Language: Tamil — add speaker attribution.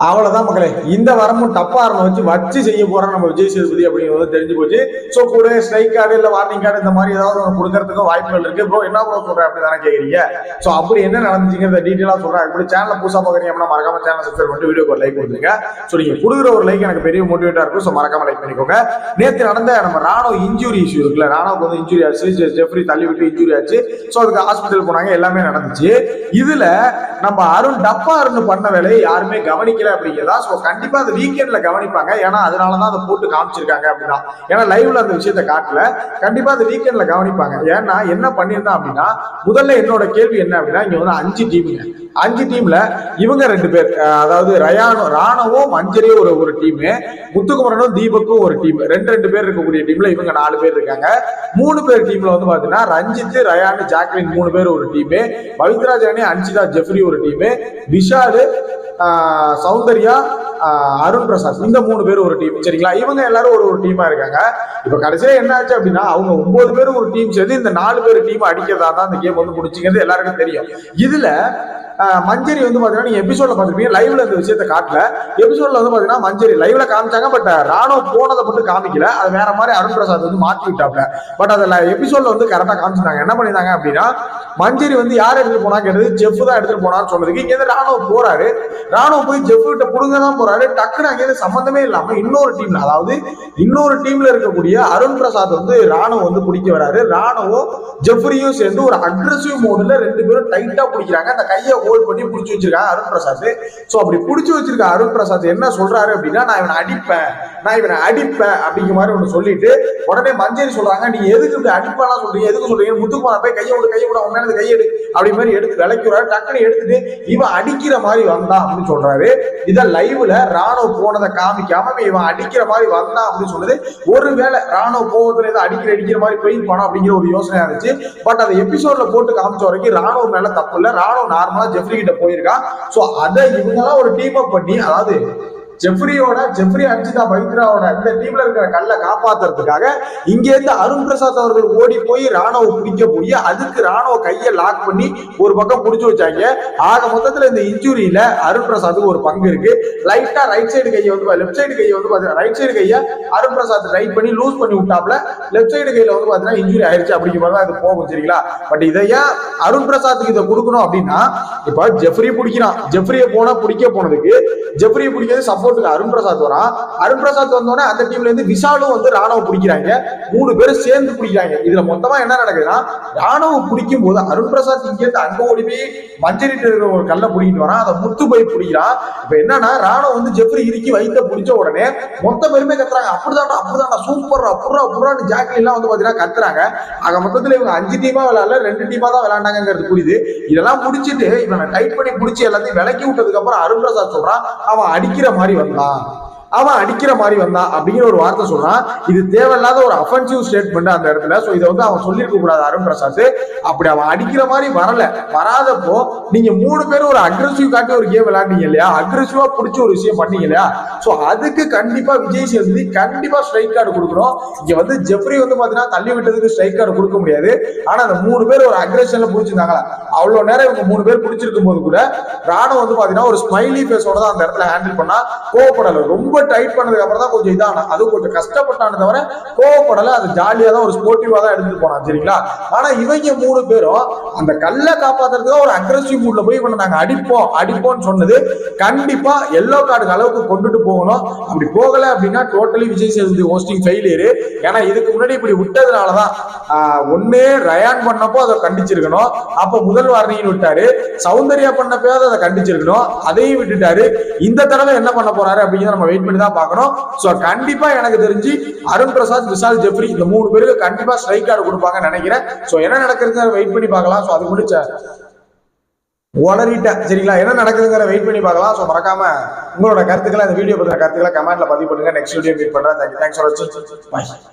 Speaker 1: அவ்வளவுதான் மக்களே. இந்த வரமும் டப்பாரனை வச்சு வச்சு செய்ய போறோம் நம்ம விஜய் சேதுபதி அப்படிங்கிறது தெரிஞ்சு போச்சு. ஸோ கூட ஸ்ட்ரைக் கார்டு இல்ல வார்னிங் கார்டு இந்த மாதிரி ஏதாவது ஒன்று கொடுக்கறதுக்கு வாய்ப்புகள் இருக்கு. ப்ரோ என்ன ப்ரோ சொல்றேன் அப்படி தானே கேக்குறீங்க? ஸோ அப்படி என்ன நடந்துச்சுங்கிறத டீட்டெயிலாக சொல்றேன். இப்படி சேனல் புதுசா பாக்குறீங்க அப்படின்னா மறக்காம சேனல் சப்ஸ்கிரைப் பண்ணிட்டு வீடியோக்கு ஒரு லைக் கொடுத்துருங்க. ஸோ நீங்க கொடுக்குற ஒரு லைக் எனக்கு பெரிய மோட்டிவேட்டா இருக்கும். ஸோ மறக்காம லைக் பண்ணிக்கோங்க. நேற்று நடந்த நம்ம ராணோ இன்ஜுரி இஷ்யூ இருக்குல்ல ராணோக்கு வந்து இன்ஜுரி ஆச்சு. ஜெஃப்ரி தள்ளி விட்டு இன்ஜுரி ஆச்சு. ஸோ அதுக்கு ஹாஸ்பிட்டல் போனாங்க. எல்லாமே நடந்துச்சு. இதுல நம்ம அருண் டப்பா அருண் பண்ண வேலையை யாருமே கவனிக்கல. அப்படிங்கிறதா ஸோ கண்டிப்பா அந்த வீக்கெண்ட்ல கவனிப்பாங்க. ஏன்னா அதனால தான் அதை போட்டு காமிச்சிருக்காங்க அப்படின்னா. ஏன்னா லைவ்ல அந்த விஷயத்த காட்டல. கண்டிப்பா அந்த வீக்கெண்ட்ல கவனிப்பாங்க. ஏன்னா என்ன பண்ணியிருந்தான் அப்படின்னா முதல்ல என்னோட கேள்வி என்ன அப்படின்னா இங்க வந்து அஞ்சு டீமுங்க அஞ்சு டீம்ல இவங்க ரெண்டு பேர் அதாவது ரயானோ ராணவும் மஞ்சரியும் ஒரு ஒரு டீம் முத்துக்குமரனும் தீபக்கும் ஒரு டீம் ரெண்டு ரெண்டு பேர் இருக்கக்கூடிய டீம்ல இவங்க நாலு பேர் இருக்காங்க. மூணு பேர் டீம்ல வந்து பாத்தீங்கன்னா ரஞ்சித் ரயானு ஜாக்லின் மூணு பேர் ஒரு டீம் பவித்ரா ஜானி அன்சிதா ஜெஃப்ரி ஒரு டீம் விஷாலு சௌந்தர்யா அருண் பிரசாத். இந்த மூணு பேர் ஒரு டீம் சரிங்களா? இவங்க எல்லாரும் ஒரு ஒரு டீமா இருக்காங்க. இப்ப கடைசியில என்ன ஆச்சு அப்படின்னா அவங்க ஒன்பது பேர் ஒரு டீம் சேர்ந்து இந்த நாலு பேர் டீம் அடிக்கிறதா தான் இந்த கேம் வந்து முடிச்சுங்கிறது எல்லாருக்கும் தெரியும். இதுல மஞ்சரி வந்து பாத்தீங்கன்னா நீங்க எபிசோட்ல பாத்துருப்பீங்க லைவ்ல இந்த விஷயத்த காட்டல. எபிசோட்ல வந்து பாத்தீங்கன்னா மஞ்சரி லைவ்ல காமிச்சாங்க பட் ராணுவ போனதை மட்டும் காமிக்கல. அது வேற மாதிரி அருண் பிரசாத் வந்து மாத்தி விட்டாப்ல. பட் அதுல எபிசோட்ல வந்து கரெக்டா காமிச்சிருந்தாங்க. என்ன பண்ணிருந்தாங்க அப்படின்னா மஞ்சரி வந்து யார் எடுத்துட்டு போனா கேட்டது? ஜெஃப் தான் எடுத்துட்டு போனான்னு சொன்னதுக்கு இங்க ராணுவம் ராணுவ போறாரு. ராணுவ போய் ஜெஃப் கிட்ட புடுங்க தான் போறாரு. டக்குன்னு அங்கே சம்பந்தமே இல்லாம இன்னொரு டீம்ல அதாவது இன்னொரு டீம்ல இருக்கக்கூடிய அருண் பிரசாத் வந்து ராணுவ வந்து பிடிக்க வராரு. ராணுவம் ஜெஃப்ரியும் சேர்ந்து ஒரு அக்ரஸிவ் மோடுல ரெண்டு பேரும் டைட்டா பிடிக்கிறாங்க. அந்த கையை ஹோல்ட் பண்ணி பிடிச்சி வச்சிருக்காங்க அருண் பிரசாத். சோ அப்படி பிடிச்சி வச்சிருக்க அருண் பிரசாத் என்ன சொல்றாரு அப்படின்னா நான் இவனை அடிப்பேன். நான் இவனை அடிப்பேன். அப்படிங்கிற மாதிரி ஒன்று சொல்லிட்டு உடனே மஞ்சரி சொல்றாங்க நீ எதுக்கு இப்படி அடிப்பாலாம் சொல்றீங்க? எதுக்கு சொல்றீங்க முத்துக்குமார் போய் கையை விடு கையை விட உடனே கையை கையெடு அப்படி மாதிரி எடுத்து விளக்கிறாரு டக்குனு எடுத்துட்டு இவன் அடிக்கிற மாதிரி வந்தான் அப்படின்னு சொல்றாரு. இதை லைவ்ல ராணுவ போனதை காமிக்காம இவன் அடிக்கிற மாதிரி வந்தான் அப்படின்னு சொன்னது. ஒருவேளை ராணுவ கோவத்துல ஏதோ அடிக்கிற அடிக்கிற மாதிரி போயிருப்பானோ அப்படிங்கிற ஒரு யோசனையா இருந்துச்சு. பட் அதை எபிசோட்ல போட்டு காமிச்ச வரைக்கும் ராணுவ மேல தப்பு இல்லை. ராணுவ நார்மலா ஜெஃப்ரி கிட்ட போயிருக்கான். சோ அதை இவங்கெல்லாம் ஒரு டீம் அப் பண்ணி அதாவது ஜெஃப்ரியோட ஜெஃப்ரி அஞ்சிதா பவித்ராவோட இந்த டீம்ல இருக்கிற கல்லை காப்பாத்துறதுக்காக இங்க இருந்து அருண் பிரசாத் அவர்கள் ஓடி போய் ராணுவ பிடிக்க போய் அதுக்கு ராணுவ கையை லாக் பண்ணி ஒரு பக்கம் பிடிச்சி வச்சாங்க. ஆக மொத்தத்துல இந்த இன்ஜுரியில அருண் பிரசாத்துக்கு ஒரு பங்கு இருக்கு. லைட்டா ரைட் சைடு கையை வந்து லெஃப்ட் சைடு கையை வந்து பாத்தீங்கன்னா ரைட் சைடு கையை அருண் பிரசாத் ரைட் பண்ணி லூஸ் பண்ணி விட்டாப்ல லெஃப்ட் சைடு கையில வந்து பாத்தீங்கன்னா இன்ஜுரி ஆயிருச்சு அப்படிங்கிற மாதிரி தான் இது போகும் சரிங்களா? பட் இதை ஏன் அருண் பிரசாத்துக்கு இதை கொடுக்கணும் அப்படின்னா இப்ப ஜெஃப்ரி பிடிக்கிறான். ஜெஃப்ரியை போனா பிடிக்க போனதுக்கு ஜெஃப்ரியை பிடிக்கிறது சப்போர்ட்டுக்கு அருண் பிரசாத் வரான் அருண் பிரசாத் வந்தோடனே அந்த டீம்ல இருந்து விஷாலும் வந்து ராணுவ பிடிக்கிறாங்க. மூணு பேரும் சேர்ந்து பிடிக்கிறாங்க. இதுல மொத்தமா என்ன நடக்குதுன்னா ராணுவ பிடிக்கும் போது அருண் பிரசாத் இங்க இருந்து அங்க ஓடி போய் மஞ்சரிட்டு இருக்கிற ஒரு கல்லை பிடிக்கிட்டு வரான். அதை முத்து போய் பிடிக்கிறான். இப்ப என்னன்னா ராணுவ வந்து ஜெப்ரி இறுக்கி வைத்த பிடிச்ச உடனே மொத்த பெருமை கத்துறாங்க. அப்படிதான் அப்படிதான் சூப்பர் அப்புறம் அப்புறம் ஜாக்கி எல்லாம் வந்து பாத்தீங்கன்னா கத்துறாங்க. ஆக மொத்தத்துல இவங்க அஞ்சு டீமா விளையாடல ரெண்டு டீமா தான் விளையாண்டாங்கிறது புரியுது. இதெல்லாம் முடிச்சிட்டு இவனை டைட் பண்ணி பிடிச்சி எல்லாத்தையும் விளக்கி விட்டதுக்கு அப்புறம் அருண் பிரசாத் சொல்றான் அவன் அடிக்கிற மாதிரி வந்தான் அவன் அடிக்கிற மாதிரி வந்தான் அப்படிங்கிற ஒரு வார்த்தை சொல்றான். இது தேவையில்லாத ஒரு அஃபென்சிவ் ஸ்டேட்மெண்ட் அந்த இடத்துல. ஸோ இதை வந்து அவன் சொல்லியிருக்க கூடாது அருண் பிரசாத். அப்படி அவன் அடிக்கிற மாதிரி வரல. வராதப்போ நீங்க மூணு பேரும் ஒரு அக்ரெசிவ் காட்டி ஒரு கேம் விளையாண்டீங்க இல்லையா? அக்ரெசிவா பிடிச்ச ஒரு விஷயம் பண்ணீங்க இல்லையா? ஸோ அதுக்கு கண்டிப்பா விஜய் சேதுபதி கண்டிப்பா ஸ்ட்ரைக் கார்டு கொடுக்குறோம் இங்க வந்து ஜெஃப்ரி வந்து பாத்தீங்கன்னா தள்ளி விட்டதுக்கு ஸ்ட்ரைக் கார்டு கொடுக்க முடியாது. ஆனா அந்த மூணு பேர் ஒரு அக்ரெஷன்ல பிடிச்சிருந்தாங்களா? அவ்வளவு நேரம் இவங்க மூணு பேர் பிடிச்சிருக்கும் போது கூட ராணம் வந்து பாத்தீங்கன்னா ஒரு ஸ்மைலி ஃபேஸோட தான் அந்த இடத்துல ஹேண்டில் பண்ணா. கோவப்படல. ரொம்ப டைட் பண்ணதுக்கு அப்புறம் தான் கொஞ்சம் இதான? அது கொஞ்சம் கஷ்டப்பட்டானே தவிர கோவப்படல. அது ஜாலியா தான் ஒரு ஸ்போர்ட்டிவா தான் எடுத்துட்டு போனான் சரிங்களா? ஆனா இவங்க மூணு பேரும் அந்த கல்லை காப்பாத்துறதுக்கு ஒரு அக்ரஸிவ் மூட்ல போய் இவனை நாங்க அடிப்போம் அடிப்போம்னு சொன்னது. கண்டிப்பா எல்லோ கார்டு அளவுக்கு கொண்டுட்டு போகணும். அப்படி போகல அப்படின்னா totally Vijay Sethupathi hosting failure ஏன்னா இதுக்கு முன்னாடி இப்படி விட்டதுனாலதான் ஆஹ், ஒண்ணே ரயான் பண்ணப்போ அதை கண்டிச்சிருக்கணும். அப்ப முதல் வார்னிங் விட்டாரு. சௌந்தர்யா பண்ணப்போ அதை கண்டிச்சிருக்கணும். அதையும் விட்டுட்டாரு. இந்த தடவை என்ன பண்ண போறாரு அப்படிங்கிறத நம்ம வெயிட் பண்ணி தான் பார்க்கணும். சோ கண்டிப்பா எனக்கு தெரிஞ்சு அருண் பிரசாத் விஷால் ஜெஃப்ரி இந்த மூணு பேருக்கு கண்டிப்பா ஸ்ட்ரைக் கார்டு கொடுப்பாங்கன்னு நினைக்கிறேன். சோ என்ன நடக்குதுன்னு வெயிட் பண்ணி பார்க்கலாம். சோ அது முடிச்ச உளறிட்டேன் சரிங்களா? என்ன நடக்குதுங்கிற வெயிட் பண்ணி பார்க்கலாம். ஸோ மறக்காம உங்களோட கருத்துக்களை இந்த வீடியோ பற்றின கருத்துக்களை கமெண்ட்ல பதிவு பண்ணுங்க. நெக்ஸ்ட் வீடியோ மீட் பண்றேன். தேங்க்யூ தேங்க்ஸ் ஃபார் வாட்சிங்